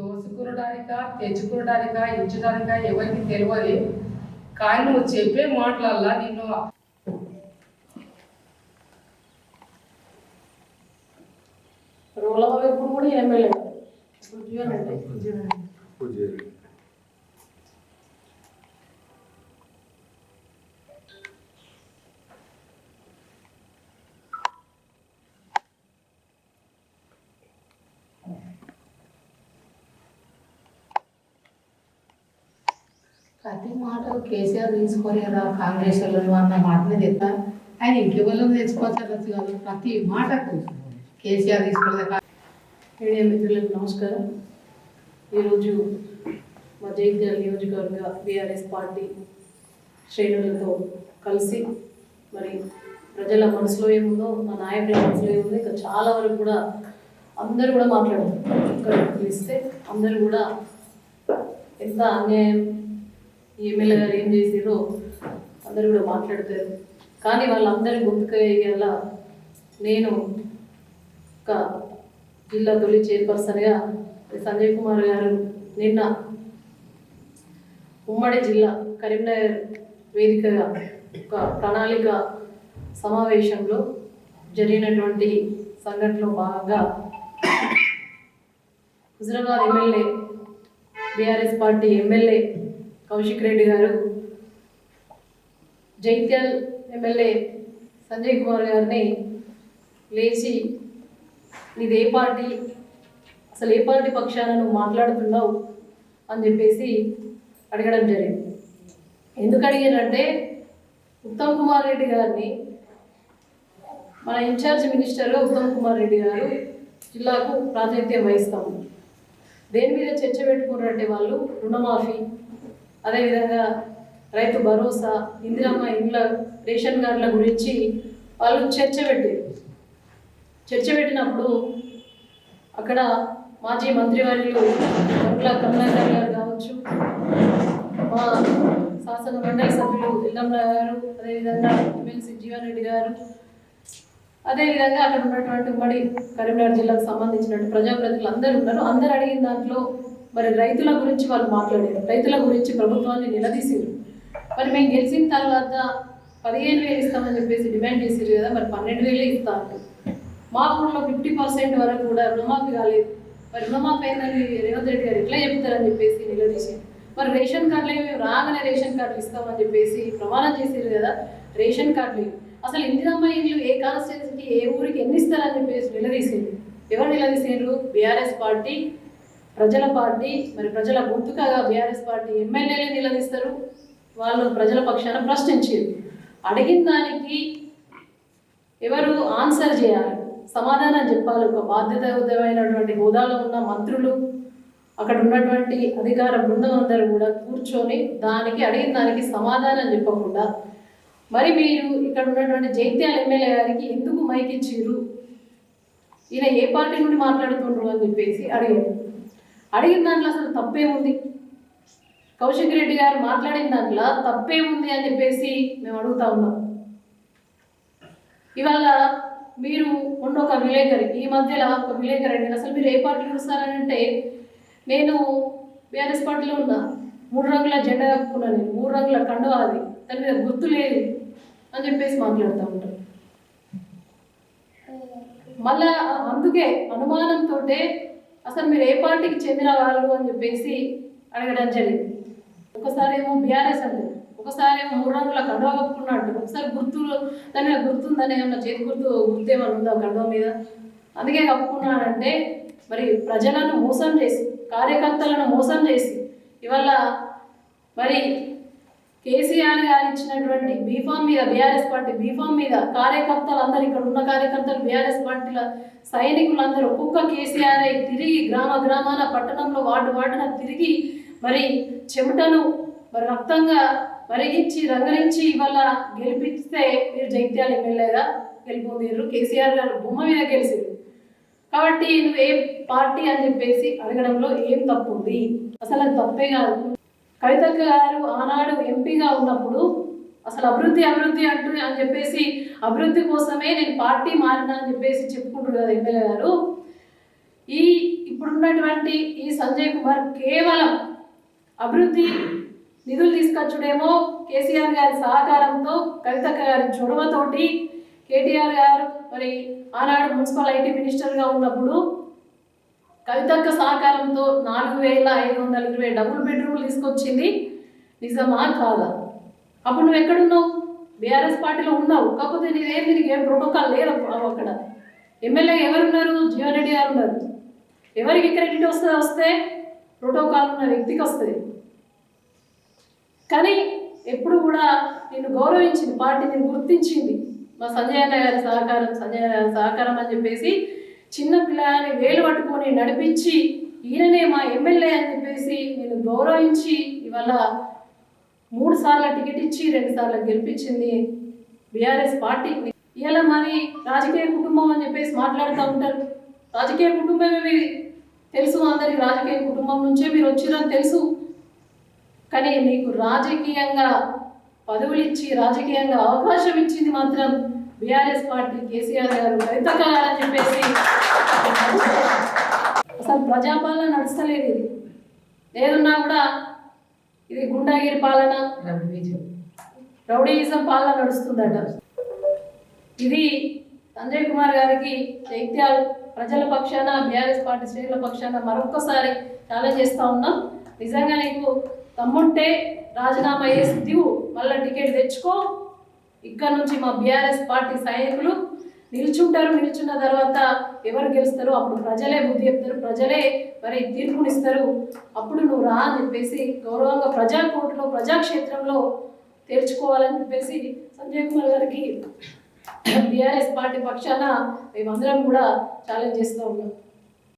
దోసుకునడానిక తెచ్చుకునడానిక ఇచ్చడానిక ఎవరికి తెలియదు కానీ నువ్వు చెప్పే మాటలల్లా నిన్ను రోలవ ఇప్పుడు కూడా ఎమ్మెల్యే. ప్రతి మాట కేసీఆర్ తీసుకోలేదా కాంగ్రెస్ వాళ్ళు అన్న మాటనే తెస్తా ఆయన ఇంకెవరు తెచ్చుకోవచ్చు కాదు. ప్రతి మాటకు కేసీఆర్ తీసుకోలేదా? మీడియా మిత్రులకు నమస్కారం. ఈరోజు మా జైత్యాల నియోజకవర్గ బీఆర్ఎస్ పార్టీ శ్రేణులతో కలిసి మరి ప్రజల మనసులో ఏముందో మా నాయకుల మనసులో ఏముందో ఇంకా చాలా వరకు కూడా అందరూ కూడా మాట్లాడారు. ఇక్కడ పిలిస్తే అందరూ కూడా ఎంత అన్యాయం ఎమ్మెల్యే గారు ఏం చేసిరో అందరూ కూడా మాట్లాడతారు. కానీ వాళ్ళందరి అయ్యేలా నేను ఒక జిల్లా తొలి చైర్పర్సన్గా సంజయ్ కుమార్ గారు నిన్న ఉమ్మడి జిల్లా కరీంనగర్ వేదికగా ఒక ప్రణాళిక సమావేశంలో జరిగినటువంటి సంఘటనలో భాగంగా Huzurabad MLA BRS party MLA Kaushik Reddy గారు జైత్యాల్ ఎమ్మెల్యే సంజయ్ కుమార్ గారిని లేచి నీది ఏ పార్టీ? అసలు ఏ పార్టీ పక్షాన నువ్వు మాట్లాడుతున్నావు? అని చెప్పేసి అడగడం జరిగింది. ఎందుకు అడిగారంటే ఉత్తమ్ కుమార్ రెడ్డి గారిని మన in charge minister Uttam Kumar Reddy గారు జిల్లాకు ప్రాతినిధ్యం వహిస్తాము. దేని మీద చర్చ పెట్టుకున్నారంటే వాళ్ళు రుణమాఫీ అదేవిధంగా రైతు భరోసా ఇందిరమ్మ ఇండ్ల రేషన్ కార్డుల గురించి వాళ్ళు చర్చ పెట్టారు. చర్చ పెట్టినప్పుడు అక్కడ మాజీ మంత్రివర్యులు గంగుల కమలాకర్ గారు కావచ్చు మా శాసన మండలి సభ్యులు ఎల్లమ్మ గారు అదేవిధంగా ఎమ్మెల్సీ జీవన్ రెడ్డి గారు అదేవిధంగా అక్కడ ఉన్నటువంటి ఉమ్మడి కరీంనగర్ జిల్లాకు సంబంధించినటువంటి ప్రజాప్రతినిధులు అందరూ ఉన్నారు. అందరు అడిగిన దాంట్లో మరి రైతుల గురించి వాళ్ళు మాట్లాడారు. రైతుల గురించి ప్రభుత్వాన్ని నిలదీసారు మరి మేము గెలిచిన తర్వాత పదిహేను వేలు ఇస్తామని చెప్పేసి డిమాండ్ చేసారు కదా మరి పన్నెండు వేలే ఇస్తా మా ఊళ్ళో ఫిఫ్టీ పర్సెంట్ వరకు కూడా రుణమాఫీ కాలేదు. మరి రుణమాఫీ అయిందని రేవంత్ రెడ్డి గారు ఎట్లా చెప్తారని చెప్పేసి నిలదీశారు. మరి రేషన్ కార్డులు ఏమి రాగానే రేషన్ కార్డులు ఇస్తామని చెప్పేసి ప్రమాణం చేశారు కదా రేషన్ కార్డులు. అసలు ఇందిరమ్మ ఇల్లు ఏ కాన్స్టిట్యూన్సీకి ఏ ఊరికి ఎన్ని ఇస్తారని చెప్పేసి నిలదీసింది ఎవరు నిలదీసారు బీఆర్ఎస్ పార్టీ ప్రజల పార్టీ మరి ప్రజల గొంతుకగా బీఆర్ఎస్ పార్టీ ఎమ్మెల్యేలే నిలదీస్తారు. వాళ్ళు ప్రజల పక్షాన ప్రశ్నించారు. అడిగిన దానికి ఎవరు ఆన్సర్ చేయాలి? సమాధానం చెప్పాలి. ఒక బాధ్యతాయుతమైనటువంటి హోదాలో ఉన్న మంత్రులు అక్కడ ఉన్నటువంటి అధికార బృందం అందరూ కూడా కూర్చొని దానికి అడిగిన దానికి సమాధానం చెప్పకుండా మరి మీరు ఇక్కడ ఉన్నటువంటి జైత్యాల ఎమ్మెల్యే గారికి ఎందుకు మైకిచ్చిర్రు ఈయన ఏ పార్టీ నుండి మాట్లాడుతుండ్రు అని చెప్పేసి అడిగారు. అడిగిన దాంట్లో అసలు తప్పేముంది? కౌశిక్ రెడ్డి గారు మాట్లాడిన దాంట్లో తప్పేముంది అని చెప్పేసి మేము అడుగుతా ఉన్నాం. ఇవాళ మీరు ఉన్న ఒక విలేకరి ఈ మధ్యలో ఒక విలేకరి అండి. అసలు మీరు ఏ పార్టీలో చూస్తారని అంటే నేను బీఆర్ఎస్ పార్టీలో ఉన్నా. మూడు రంగుల జెండా కప్పుకున్నా నేను. మూడు రంగుల కండువా అది. దాని మీద గుర్తు లేదు అని చెప్పేసి మాట్లాడుతూ ఉంటారు మళ్ళా అందుకే అనుమానంతో అసలు మీరు ఏ పార్టీకి చెందిన వాళ్ళు అని చెప్పేసి అడగడం జరిగింది. ఒకసారి ఏమో బీఆర్ఎస్ అంటారు ఒకసారి ఏమో మూడు రంగుల కడవ కప్పుకున్నాడు. ఒకసారి గుర్తులు దాని గుర్తుందని ఏమన్నా చేతి గుర్తు గుర్తు ఏమన్నా ఉందా కడవ మీద? అందుకే కప్పుకున్నానంటే మరి ప్రజలను మోసం చేసి కార్యకర్తలను మోసం చేసి ఇవాళ మరి కేసీఆర్ గారు ఇచ్చినటువంటి బీఫామ్ మీద బీఆర్ఎస్ పార్టీ బీఫామ్ మీద కార్యకర్తలు అందరు ఇక్కడ ఉన్న కార్యకర్తలు బీఆర్ఎస్ పార్టీల సైనికులందరూ ఒక్కొక్క కేసీఆర్ అయి తిరిగి గ్రామ గ్రామాన పట్టణంలో వార్డు వార్డున తిరిగి మరి చెమటను మరి రక్తంగా మరిగించి రంగరించి ఇవాళ గెలిపిస్తే మీరు జైత్యాల ఎమ్మెల్యేగా గెలుపొందిర్రు. కేసీఆర్ గారు బొమ్మ మీద గెలిచారు కాబట్టి నువ్వు ఏ పార్టీ అని చెప్పేసి అడగడంలో ఏం తప్పు ఉంది అసలు అది తప్పే కాదు. కవిత గారు ఆనాడు ఎంపీగా ఉన్నప్పుడు అసలు అభివృద్ధి అభివృద్ధి అంటూ అని చెప్పేసి అభివృద్ధి కోసమే నేను పార్టీ మారినా అని చెప్పేసి చెప్పుకుంటారు కదా ఎమ్మెల్యే గారు. ఈ ఇప్పుడున్నటువంటి ఈ సంజయ్ కుమార్ కేవలం అభివృద్ధి నిధులు తీసుకొచ్చుడేమో కేసీఆర్ గారి సహకారంతో కవితక్క గారి చొరవతోటి కేటీఆర్ గారు మరి ఆనాడు మున్సిపల్ ఐటీ మినిస్టర్గా ఉన్నప్పుడు కవితక్క సహకారంతో నాలుగు వేల ఐదు వందల ఇరవై డబుల్ బెడ్రూమ్లు తీసుకొచ్చింది. నిజమా కాదా? అప్పుడు నువ్వు ఎక్కడున్నావు? బీఆర్ఎస్ పార్టీలో ఉన్నావు. కాకపోతే నీదేం దీనికి ఏం ప్రోటోకాల్ లేదు అక్కడ? ఎమ్మెల్యే ఎవరున్నారు? జీవన్ రెడ్డి గారు ఉన్నారు. ఎవరికి క్రెడిట్ వస్తే వస్తే ప్రోటోకాల్ ఉన్న వ్యక్తికి వస్తుంది కానీ ఎప్పుడు కూడా నిన్ను గౌరవించింది పార్టీ నేను గుర్తించింది మా సంజయ్ అన్న గారి సహకారం సంజయ్ అన్న గారి సహకారం అని చెప్పేసి చిన్న పిల్లలని వేలు పట్టుకొని నడిపించి ఈయననే మా ఎమ్మెల్యే అని చెప్పేసి నేను గౌరవించి ఇవాళ మూడు సార్లు టికెట్ ఇచ్చి రెండు సార్లు గెలిపించింది బీఆర్ఎస్ పార్టీ. ఇలా మరి రాజకీయ కుటుంబం అని చెప్పేసి మాట్లాడుతూ ఉంటారు. రాజకీయ కుటుంబం తెలుసు అందరికి రాజకీయ కుటుంబం నుంచే మీరు వచ్చిరని తెలుసు. కానీ నీకు రాజకీయంగా పదవులు ఇచ్చి రాజకీయంగా అవకాశం ఇచ్చింది మాత్రం బీఆర్ఎస్ పార్టీ కేసీఆర్ గారు కవితక్క అని చెప్పేసి అసలు ప్రజాపాలన నడుస్తలేదు ఇది. ఏదున్నా కూడా ఇది గుండాగిరి పాలన రవివిజయం రౌడీయిజం పాలన నడుస్తుందట. ఇది సంజయ్ కుమార్ గారికి జైత్యాల్ ప్రజల పక్షాన బీఆర్ఎస్ పార్టీ శ్రేణుల పక్షాన మరొక్కసారి ఛాలెంజ్ చేస్తా ఉన్నాం. నిజంగా నీకు తమ్ముంటే రాజీనామా చేసి దివు మళ్ళీ టికెట్ తెచ్చుకో ఇక్కడ నుంచి మా బీఆర్ఎస్ పార్టీ సైనికులు నిల్చుంటారు నిల్చున్న తర్వాత ఎవరు గెలుస్తారో అప్పుడు ప్రజలే బుద్ధి చెప్తారు ప్రజలే మరి తీర్పునిస్తారు. అప్పుడు నువ్వు రా అని చెప్పేసి గౌరవంగా ప్రజా కోర్టులో ప్రజాక్షేత్రంలో తెరుచుకోవాలని చెప్పేసి సంజయ్ కుమార్ గారికి బీఆర్ఎస్ పార్టీ పక్షాన మేమందరం కూడా ఛాలెంజ్ చేస్తూ ఉన్నాం.